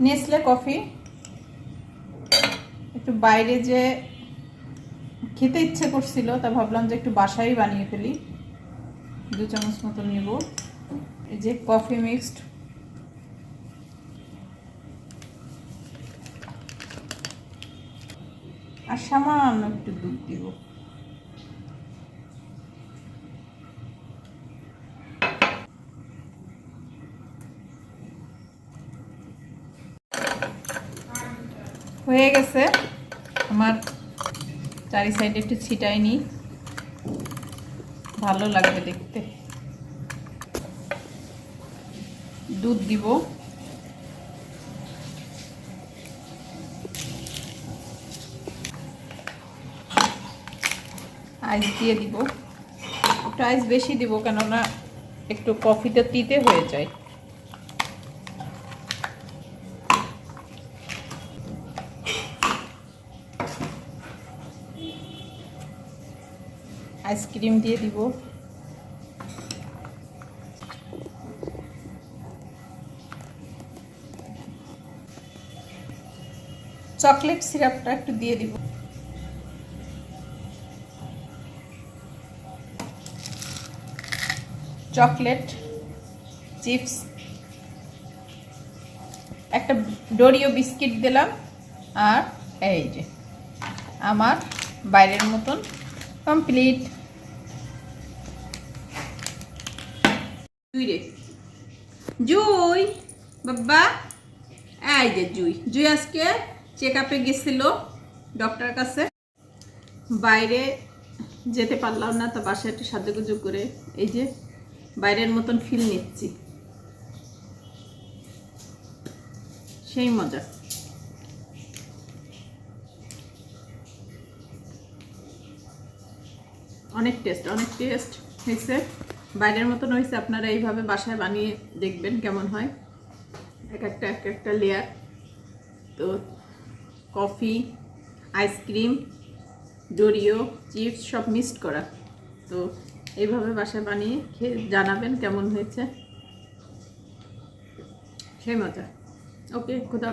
Nestle coffee. একটু বাইরে যে খেতে ইচ্ছে করছিল, তা ভাবলাম যে একটু বাসায় বানিয়ে ফেলি। দু চামচ মতো নেব। এই যে কফি মিক্সড। আর সামান্য একটু দুধ দিব। হয়ে গেছে। আমার চারি সাইডে একটু ছিটাই নি ভালো লাগবে দেখতে। দুধ দিব। আইস দিয়ে দিব। একটু আইস বেশি দিব কেননা একটু কফিটা তিতে হয়ে যায়। আইসক্রিম দিয়ে দিব। চকলেট সিরাপটা একটু দিয়ে দিব। চকলেট, চিপস, একটা ডোরিও বিস্কিট দিলাম। আর এই যে, আমার বাইরের মতন কমপ্লিট। জুই রে। জুই, বাবা। এই যে জুই। জুই আজকে চেক আপে গেছিল ডক্টর কাছে। বাইরে যেতে পারলাম না, তো বাসায় একটু সাজুগুজু করে এই যে বাইরের মতন ফিল নিচ্ছি। সেই মজা। অনেক টেস্ট অনেক টেস্ট হয়েছে। বাইরের মতন হয়েছে, আপনারা এইভাবে বাসায় বানিয়ে দেখবেন কেমন হয়। এক একটা এক একটা লেয়ার তো কফি আইসক্রিম ডোরিও চিপস সব মিক্সড করা। তো এইভাবে বাসায় বানিয়ে খেয়ে জানাবেন কেমন হয়েছে। সেই মজা। ওকে খুদা